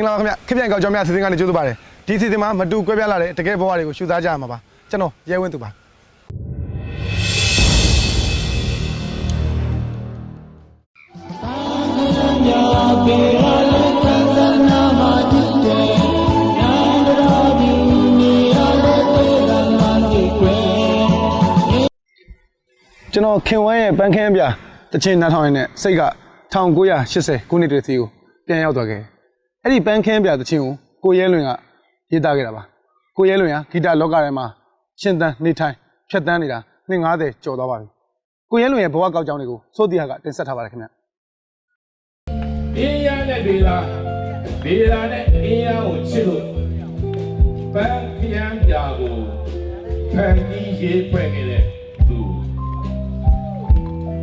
မင်္ဂလာပါခင်ဗျခင်ဗျကောက်ကြောင်များစီစဉ်ကနေကြိုးစားပါတယ်ဒီစီစဉ်မှာမတူကွဲပြားလာတဲ့တကယ်ဘဝတွေကိုရှုစားကြရမှာပါကျွန်တော်ရဲဝင်းသူပါကျွန်တော်ခင်ဝမ်းရဲ့ပန်းခင်းပြတချင်းနှာထောင်ရင်းနဲ့စိတ်က1980ခုနှစ်တည်းစီကိုပြန်ရောက်သွားခဲ့တယ်။ အဲ့ဒီပန်းခင်းပြတချင်းကိုကိုရဲလွင်ကရေးသားခဲ့တာပါ။ကိုရဲလွင်ကဂီတလောကထဲမှာရှင်သန်နေထိုင်ဖြတ်တန်းနေတာနှစ်90ကျော်သွားပါပြီ။ကိုရဲလွင်ရဲ့ဘဝကောက်ကြောင်းတွေကိုစိုးတီဟာကတင်ဆက်ထားပါတယ်ခင်ဗျ။အင်းရနဲ့ဒေလာဒေလာနဲ့အင်းရကိုချစ်လို့ပန်းခရမ်းပြာကိုဖန်တီးရေးဖွဲ့ခဲ့တဲ့သူ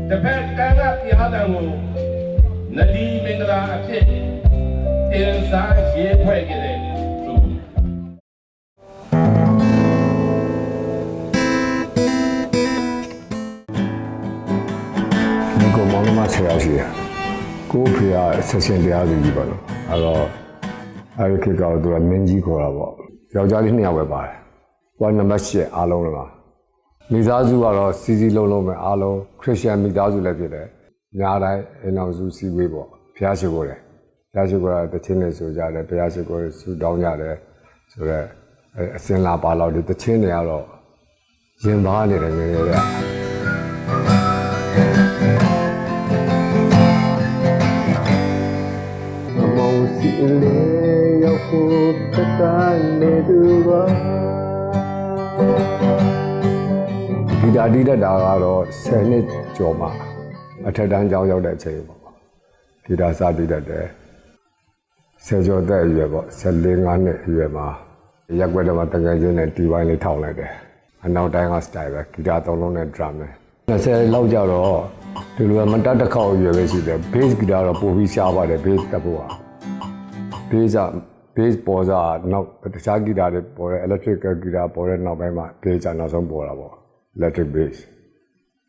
တစ်ဖက်ကံကတရားတော်ကိုနဒီမင်္ဂလာအဖြစ် တင်စားရေးဖွဲ့ခဲ့တဲ့သူဒီကောင်မောင်မဆရာရှိတယ်ကိုဖေကဆက်ရှင်တရားသူကြီးပါလို့အဲ့တော့အဲ့ဒီခေတ်ကတော့သူကမင်းကြီးခေါ်တာပေါ့ယောက်ျားလေးနှစ်ယောက်ပဲပါတယ်ကိုကနံပါတ်8အားလုံးလားမိသားစုကတော့စီစီလုံးလုံးပဲအားလုံးခရစ်ယာန်မိသားစုလည်းဖြစ်တယ်ညာတိုင်းအိမ်အောင်စုစီဝေးပေါ့ဖျားရှိခိုးတယ် ဖျားရှိခိုးတာတချင်းနေဆိုကြတယ်ဖျားရှိခိုးဆူတောင်းကြတယ်ဆိုတော့အဲ့အစင်လာပါတော့ဒီတချင်းတွေကတော့ရင်ပါနေတယ်ငယ်ငယ်လေးကမောင်စီလေးရောက်ဖို့တတနေသူပါဂီတာတီးတတ်တာကတော့10နှစ်ကျော်မှအထက်တန်းကျောင်းရောက်တဲ့အချိန်ပေါ့ဂီတာစတီးတတ်တယ် ဆယ်ကျော်သက်အရွယ်ပေါ့14 5နှစ်အရွယ်မှာရက်ွက်တော့မှတကယ်ချင်းနဲ့ဒီပိုင်းလေးထောင်လိုက်တယ်အနောက်တိုင်းကစတိုင်ပဲဂီတာသုံးလုံးနဲ့ drum နဲ့20လောက်ကြတော့ဒီလိုမတတ်တစ်ခေါက်အရွယ်ပဲရှိတယ် bass ဂီတာတော့ပိုပြီးရှားပါတယ် bass တက်ဖို့ဟာ bass က bass ပေါ်စားနောက်တခြားဂီတာတွေပေါ်တဲ့ electric ဂီတာပေါ်တဲ့နောက်ပိုင်းမှာ bass ကနောက်ဆုံးပေါ်တာပေါ့ electric bass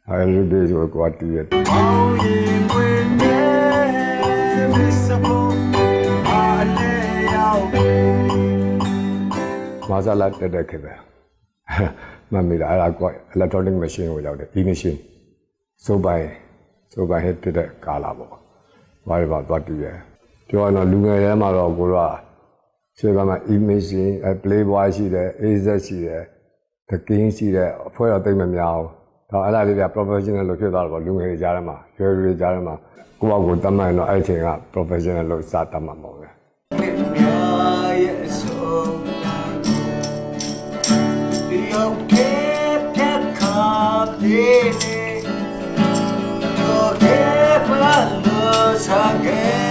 အဲ electric bass ကိုကွာတီးရ မာဇာလာတက်တဲ့ခေတ်ပဲမမီလာအဲ့ဒါကွာ electronic machine ကိုရောက်တယ် e machine စိုးပိုင်စိုးပိုင်ဟစ်ဖြစ်တဲ့ကာလာပေါ့ဘာတွေပါသွားတူရဲပြောရတော့လူငယ်ထဲမှာတော့ကိုတော့ခြေကမှာ image အဲ playboy ရှိတယ် az ရှိတယ် the king ရှိတယ်အဖွဲ့တော့တိတ်မများဘူးဒါအဲ့ဒါလေးတွေက professional လို့ဖြစ်သွားတော့လူငယ်တွေကြားထဲမှာရွယ်တွေကြားထဲမှာကိုယ့်ဘာကိုတတ်မှတ်ရင်တော့အဲ့ဒီချိန်က professional လို့စတတ်မှတ်မှာ ပဲနောက်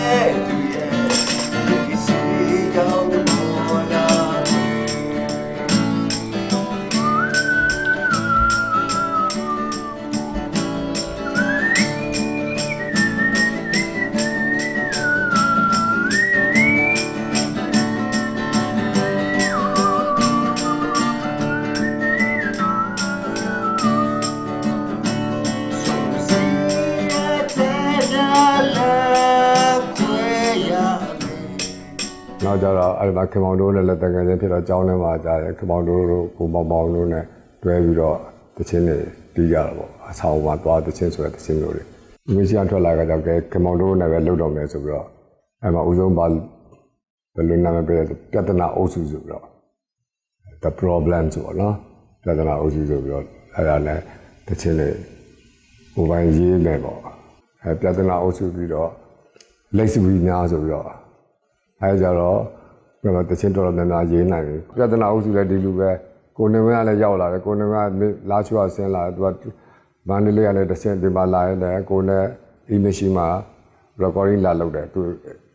တော့အဲ့ဒါခင်မောင်တို့နဲ့လက်တငယ်ချင်းဖြစ်တော့ကြောင်းထဲမှာကြားတယ်ခင်မောင်တို့တို့ကိုမောင်မောင်တို့နဲ့တွဲပြီးတော့တချင်းတွေတီးကြတာပေါ့အဆောင်မှာသွားတချင်းဆိုတဲ့တချင်းမျိုးတွေဒီမရှင်ထွက်လာကြတော့ကဲခင်မောင်တို့နဲ့ပဲလှုပ်တော့မယ်ဆိုပြီးတော့အဲ့မှာဦးဆုံးပါဘယ်လိုနာမည်ပြပြဿနာအုပ်စုဆိုပြီးတော့ the problem ဆိုတော့နော်ပြဿနာအုပ်စုဆိုပြီးတော့အဲ့ဒါနဲ့တချင်းတွေဟိုပိုင်းရေးနေပေါ့အဲပြဿနာအုပ်စုပြီးတော့လက်စပီများဆိုပြီးတော့အဲကြတော့ ကျွန်တော်တချင်းတော်တော်များများရေးနိုင်ပြီပြဿနာအုပ်စုလည်းဒီလိုပဲကိုနေမကလည်းရောက်လာတယ်ကိုနေမကလာချွာဆင်းလာတယ်သူကမန္တလေးကလည်းတချင်းဒီမှာလာရတယ်ကိုနဲ့ image မှာ recording လာလုပ်တယ်သူ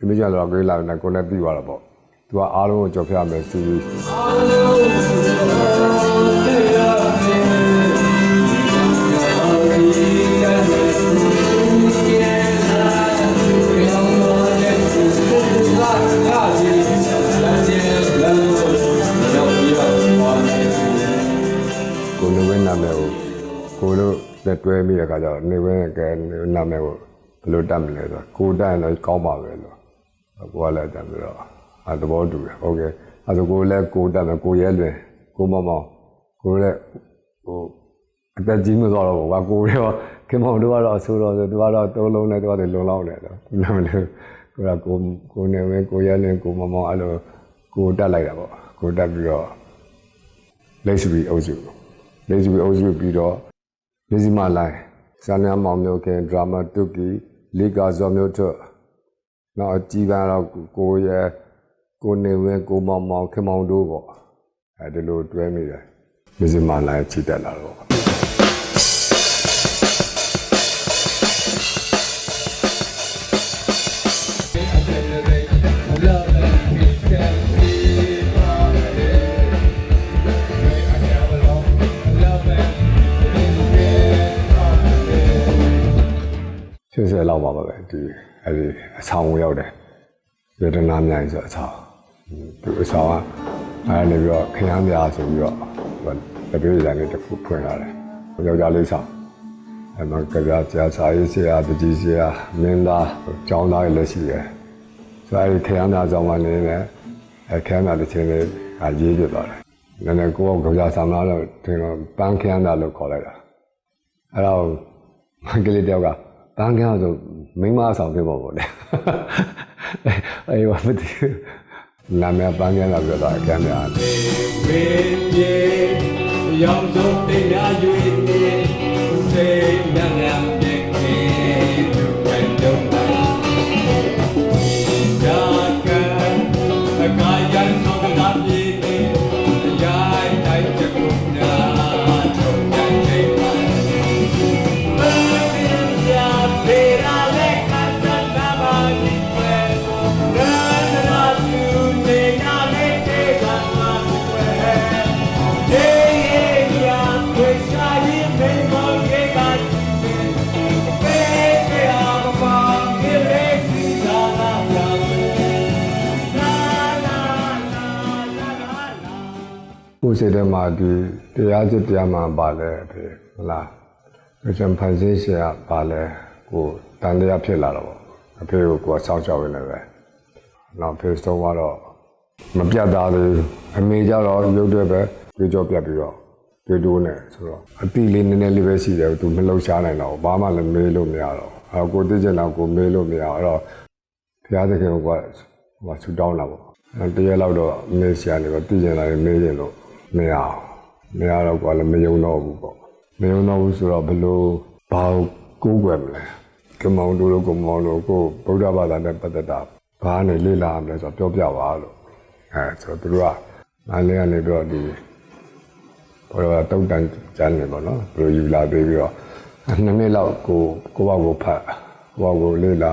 image က recording လာတယ်ကိုနဲ့ပြီးသွားတာပေါ့သူကအားလုံးကိုကြော်ပြမယ်စီးကို နဲ့တွဲပြီးတဲ့အခါကျတော့နေဝင်းရဲ့ကဲနာမည်ကိုဘယ်လိုတတ်မလဲဆိုတော့ကိုတတ်ရင်တော့ကောင်းပါပဲလို့ကိုကလည်းတတ်ပြီးတော့အဲသဘောတူတယ်ဟုတ်ကဲ့အဲဒါကိုလည်းကိုတက်မယ်ကိုရဲလွင်ကိုမောင်မောင်ကိုလည်းဟိုအသက်ကြီးမသွားတော့ဘူးကွာကိုရောခင်မောင်တို့ကတော့ဆိုတော့သူကတော့သုံးလုံးနဲ့သူကတော့လုံလောက်တယ်တော့သူလည်းမလို့ကိုကကိုကိုနေဝဲကိုရဲလွင်ကိုမောင်မောင်အဲ့လိုကိုတက်လိုက်တာပေါ့ကိုတက်ပြီးတော့လက်ရှိအုပ်စုလက်ရှိအုပ်စုပြီးတော့ မြစီမာလိုင်းဇာနမောင်မျိုးခင်ဒရာမာတုကီလီကာဇော်မျိုးထွတ်နောက်အကြီးပန်းတော့ကိုကိုရဲကိုနေဝင်းကိုမောင်မောင်ခင်မောင်တို့ပေါ့အဲဒီလိုတွဲမိတယ်မြစင်မလာချီတက်လာတော့ဆယ်ဆယ် လောက်ပါပဲဒီအဲဒီအဆောင်ကိုရောက်တယ်ရတနာမြိုင်ဆိုအဆောင်ဒီအဆောင်ကအဲဒီနေပြီးတော့ခရမ်းပြားဆိုပြီးတော့တပည့်ရံလေးတစ်ခုဖွင့်လာတယ်ယောက်ျားလေးဆောင်အဲမှာကြပြကြာစာရေးဆရာတကြီးဆရာမင်းသားကျောင်းသားတွေလည်းရှိတယ်ဆိုအဲဒီခရမ်းပြားဆောင်မှနေနေအဲခရမ်းပြားတစ်ချင်းလေးအရေးပြသွားတယ်နည်းနည်းကိုယ်ကကြပြဆောင်လာတော့ဒီတော့ပန်းခရမ်းပြားလို့ခေါ်လိုက်တာအဲတော့မင်္ဂလေးတယောက်က တန်းကန်းဆိုမိန်းမဆောင်ဖြစ်ပါပေါ့လေအေးဘာမသိဘူးနာမည်ပန်းကန်းလာပြောတာအကမ်းများတယ်ဝေပြေရောက်ဆုံးတရားရွေ စိတ်ထဲမှာဒီတရားစစ်တရားမှန်ပါလဲအဖေဟုတ်လားအကျံဖန်ဆင်းရှာပါလဲကိုတန်တရားဖြစ်လာတော့ပေါ့အဖေကိုကိုယ်ကစောင့်ရှောက်ရနေပဲနောက်ဖေဆုံးတော့မပြတ်သားသေးဘူးအမေကြတော့ရုပ်တွေပဲကြွကြောပြတ်ပြီးတော့တွေ့တိုးနေဆိုတော့အတိလေးနည်းနည်းလေးပဲရှိတယ်သူမလှုပ်ရှားနိုင်တော့ဘူးဘာမှလည်းမေးလို့မရတော့ဘူးအဲကိုသိချင်တော့ကိုမေးလို့မရအောင်အဲ့တော့ဘုရားသခင်ကဟိုကဆူတောင်းလာပေါ့အဲတရက်လောက်တော့မေးဆရာနေတော့တည်ကျင်လာရင်မေးရင်လို့ မရအောင်မရတော့ကွာလည်းမယုံတော့ဘူးပေါ့မယုံတော့ဘူးဆိုတော့ဘလို့ဘာကိုကိုးကွယ်မလဲကမောင်တို့လိုကမောင်တို့ကိုဗုဒ္ဓဘာသာနဲ့ပတ်သက်တာဘာနဲ့လေ့လာမလဲဆိုတော့ပြောပြပါလို့အဲဆိုတော့သူတို့ကနားလေးကနေပြီးတော့ဒီဘောတော့တုတ်တန်ကျန်နေပေါ့နော်သူတို့ယူလာပြီးပြီးတော့နှစ်နှစ်လောက်ကိုကိုယ့်ဘောက်ကိုဖတ်ကိုယ့်ဘောက်ကိုလေ့လာ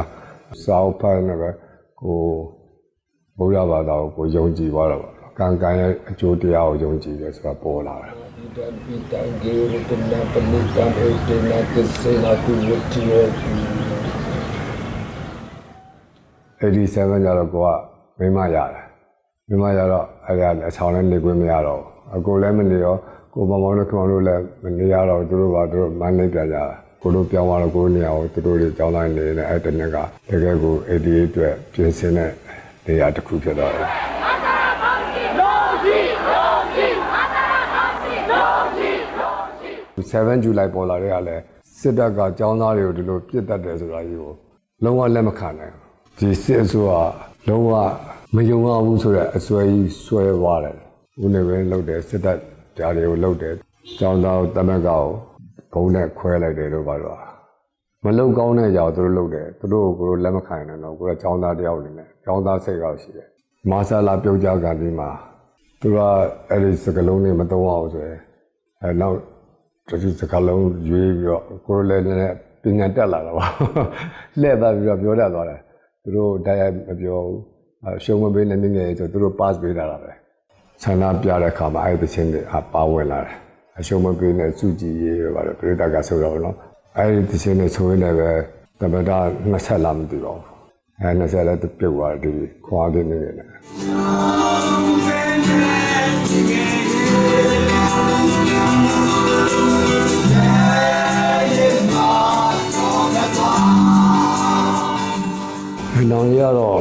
စာအုပ်ဖတ်နေပဲကိုဘုရားဘာသာကိုကိုယုံကြည်သွားတော့ပါ ကံကံရဲ့အကျိုးတရားကိုယုံကြည်တယ်ဆိုတာပေါ်လာတယ် Pitan giri tena pelitan etena kesela tu wetio 87ကျတော့ကိုကမိမရတယ်မိမရတော့အဲ့ဒါအဆောင်နဲ့နေခွင့်မရတော့ဘူးအကိုလည်းမနေရောကိုမောင်မောင်တို့ခင်မောင်တို့လည်းမနေရတော့သူတို့ကသူတို့မန်းလိုက်ပြကြတာကိုတို့ပြောင်းသွားတော့ကိုနေရာကိုသူတို့တွေကြောင်းတိုင်းနေနေအဲ့တနေ့ကတကယ်ကို88အတွက်ပြင်ဆင်တဲ့နေရာတစ်ခုဖြစ်သွားတယ် 7 July ပေါ်လာတဲ့ကလည်းစစ်တပ်ကចောင်းသားတွေကိုဒီလိုပြစ်တတ်တယ်ဆိုတာကြီးကိုလုံးဝလက်မခံနိုင်ဘူးဒီစစ်အစိုးရလုံးဝမယုံရဘူးဆိုတော့အစွဲကြီးဆွဲသွားတယ်ဦးနေပဲလှုပ်တယ်စစ်တပ်ဓာတ်တွေကိုလှုပ်တယ်ចောင်းသားတမက်ကောဘုံနဲ့ခွဲလိုက်တယ်လို့ပါတော့မလုံကောင်းတဲ့ကြောင်သူတို့လှုပ်တယ်သူတို့ကိုကိုလက်မခံနိုင်တော့ကိုကចောင်းသားတယောက်အနေနဲ့ចောင်းသားစိတ်ရောက်ရှိတယ်မာဆာလာပြုတ်ကြကန်ဒီမှာသူကအဲ့ဒီစကလုံးတွေမတုံးအောင်ဆိုရင်အဲနောက် တတိစကလုံးရွေးပြီးတော့ကိုယ်လည်းလည်းပညာတက်လာတော့လှည့်သွားပြီးတော့ပြောတတ်သွားတယ်သူတို့တိုက်ရိုက်မပြောဘူးအရှုံးမပေးနဲ့မြင့်မြတ်ဆိုသူတို့ pass ပေးတာပဲဆန္ဒပြတဲ့အခါမှာအဲ့ဒီချင်းတွေအပါဝင်လာတယ်အရှုံးမပေးနဲ့စုကြည်ရေးပဲပါတယ်ပြည်တကဆိုတော့နော်အဲ့ဒီချင်းတွေဆိုရင်လည်းပဲတမတာ20လာမသိပါဘူးအဲ့20လည်းပြုတ်သွားတယ်ဒီခွာပြနေနေတယ်။ ကြီးကတော့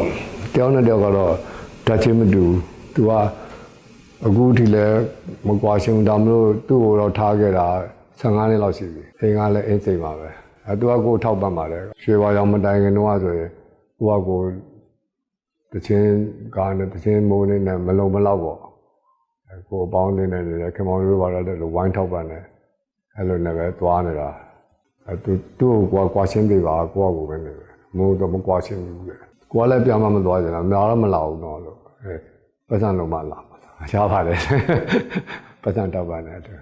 တယောက်နဲ့တယောက်ကတော့ဒတတ်ချင်းမတူဘူးသူကအခုထိလည်းမကွာရှင်ဘူးဒါမလို့သူ့ကိုတော့ထားခဲ့တာ15နှစ်လောက်ရှိပြီအိမ်ကလည်းအင်းစိမ်ပါပဲအဲသူကကိုယ်ထောက်ပံ့ပါတယ်ရွှေဝါရောင်မတိုင်ခင်တော့ဆိုရင်ကိုကကိုတချင်းကားနဲ့တချင်းမိုးနေနဲ့မလုံမလောက်ပေါ့အဲကိုအပေါင်းလေးနဲ့နေတယ်ခင်မောင်တို့ဘာလဲလို့ဝိုင်းထောက်ပံ့တယ်အဲ့လိုနဲ့ပဲသွားနေတာအဲသူသူ့ကိုကွာကွာရှင်းပေးပါကိုကကိုပဲနေတယ်မိုးတော့မကွာရှင်းဘူးလေ ကိုကလည်းပြန်မမသွားကြတာများတော့မလာဘူးတော့လို့အဲပတ်စံလုံးမလာပါလားရှားပါတယ်ပတ်စံတောက်ပါနဲ့တူ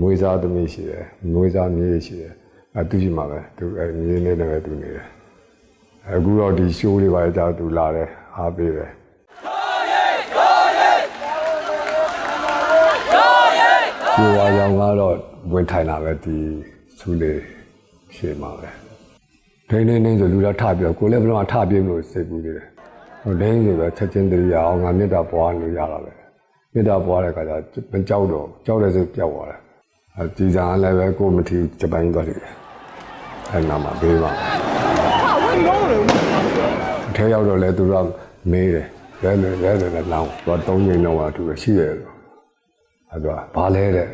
မွေးစားသမီးရှိတယ်မွေးစားမြေးရှိတယ်အဲသူရှိမှာပဲသူအဲမြေးနေတယ်ပဲသူနေတယ်အခုတော့ဒီရှိုးလေးပါကြောက်သူလာတယ်အားပေးတယ်ဒီဝါကြောင်ကတော့ဝင်ထိုင်လာပဲဒီသူလေးရှေ့မှာပဲဒိ န်းဒိန်းဒိန်းဆိုလူတော့ထပြီးတော့ကိုလည်းဘယ်တော့မှထပြေးမလို့စိတ်ကူးသေးတယ်ဟိုဒိန်းဆိုပဲချက်ချင်းတရိယာအောင်ငါမေတ္တာပွားလို့ရတာပဲမေတ္တာပွားတဲ့အခါကျမကြောက်တော့ကြောက်တဲ့စိတ်ပျောက်သွားတယ်အဲဒီဇာန်လည်းပဲကိုမထီဂျပန်သွားတယ်အဲနာမှာဘေးပါအထဲရောက်တော့လဲသူကမေးတယ်လဲလဲလဲလဲလောင်းတော့၃ချိန်တော့သူရှိရဲ့လို့အဲ့တော့ဘာလဲတဲ့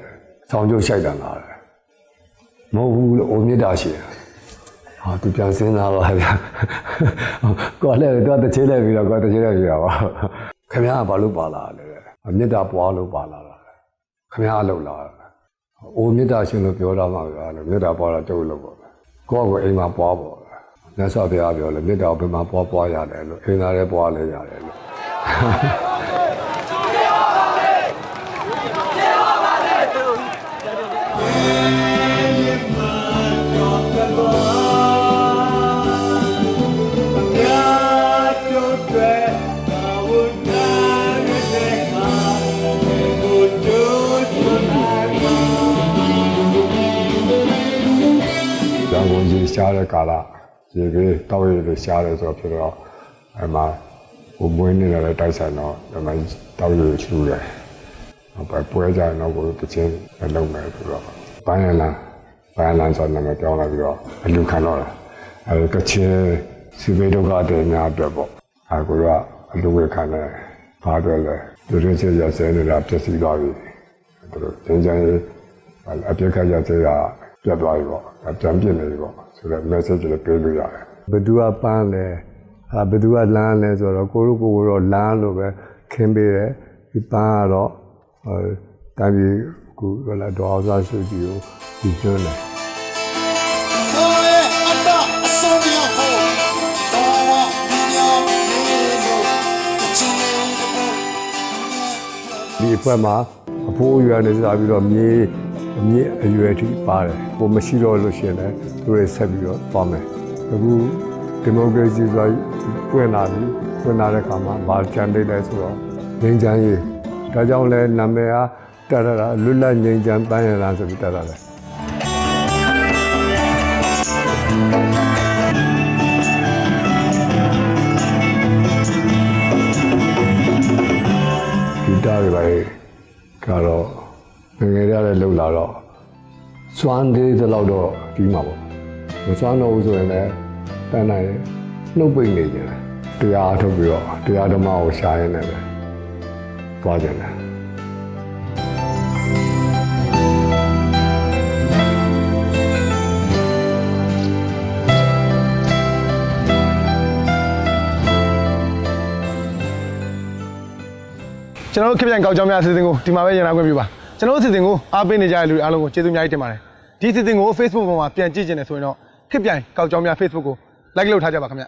ဆောင်းကျုပ်ရှိုက်တာလားတဲ့မဟုတ်ဘူးလို့အိုမြစ်တာရှိတယ် ဟာသူပြန်စဉ်းစားပါဗျာကောလဲတော့တစ်ချင်းလဲပြီးတော့ကောတစ်ချင်းလဲပြီးတော့ခင်ဗျားကဘာလို့ပါလာလဲတဲ့မြစ်တာပွားလို့ပါလာတာခင်ဗျားအလုပ်လာအိုမြစ်တာရှင်လို့ပြောတာမှဗျာလို့မြစ်တာပွားတာကျုပ်လို့ပေါ့ကိုယ့်ကိုအိမ်မှာပွားပေါ့မြတ်စွာဘုရားပြောလဲမြစ်တာဘယ်မှာပွားပွားရတယ်လို့အိမ်သားလည်းပွားလဲရတယ်လို့ တဲ့ကာလရေကြီးတောက်ရည်တွေရှားတယ်ဆိုတော့ဖြစ်တော့အဲမှာဟိုမွေးနေတယ်တိုက်ဆိုင်တော့ဒီမှာတောက်ရည်ချူတယ်။ဟိုပဲပွဲကြရင်တော့ကိုတချင်းလုံးမယ်ဆိုတော့ဘိုင်းလန်ဘိုင်းလန်ဆိုတော့မပြောင်းလာပြီးတော့အလူခံတော့တယ်။အဲကချင်စီဘေဒုက္ခတွေများအတွက်ပေါ့။အဲကိုကအလူဝေခံတယ်။ဘာအတွက်လဲ။သူရင်းချရဆဲနေတာပြည့်စည်သွားပြီ။သူတို့သင်္ကြန်ရေးအပြစ်ခတ်ရသေးတာ ပြတ်သွားပြီပေါ့အပြန်ပြစ်နေပြီပေါ့ဆိုတော့ message တွေပေးလို့ရတယ်ဘယ်သူကပန်းလဲဟာဘယ်သူကလမ်းလဲဆိုတော့ကိုတို့ကိုတော့လမ်းလို့ပဲခင်းပေးတယ်ဒီပန်းကတော့ဟိုတိုင်းပြည်ကူဟလာဒေါ်အောင်ဆန်းစုကြည်ကိုဒီကျွန်းတယ် Noe ata asomia ho Tawa minya melo Chile de ဒီအဖွဲ့မှာအဖိုးအရွယ်နေစားပြီးတော့မြေ အမြင့်အရွယ်ထိပါတယ်ကိုမရှိတော့လို့ရှိရင်လည်းသူတွေဆက်ပြီးတော့သွားမယ်အခုဒီမိုကရေစီဆိုပွင့်လာပြီပွင့်လာတဲ့အခါမှာဘာကြံနေလဲဆိုတော့ငြိမ်းချမ်းရေးဒါကြောင့်လဲနာမည်အားတက်ရတာလွတ်လပ်ငြိမ်းချမ်းပန်းရတာဆိုပြီးတက်ရတယ်ဂီတတွေပဲကတော့ ငယ်ငယ်ရတဲ့လှုပ်လာတော့စွမ်းသေးတဲ့လောက်တော့ပြီးမှာပေါ့မစွမ်းတော့ဘူးဆိုရင်လည်းတန်းနိုင်နှုတ်ပိတ်နေကြတယ်တရားအထုတ်ပြီးတော့တရားဓမ္မကိုရှာရင်းနဲ့ပဲသွားကြတယ်ကျွန်တော်တို့ခေတ်ပြိုင်ကောက်ကြောင်းများအစီအစဉ်ကိုဒီမှာပဲရန်နာခွင့်ပြုပါ ကျွန်တော်တို့အစီအစဉ်ကိုအားပေးနေကြတဲ့လူတွေအားလုံးကိုကျေးဇူးအများကြီးတင်ပါတယ်ဒီအစီအစဉ်ကို Facebook ပေါ်မှာပြန်ကြည့်ချင်တယ်ဆိုရင်တော့ခေတ်ပြိုင်ကောက်ကြောင်းများ Facebook ကို like လုပ်ထားကြပါခင်ဗျ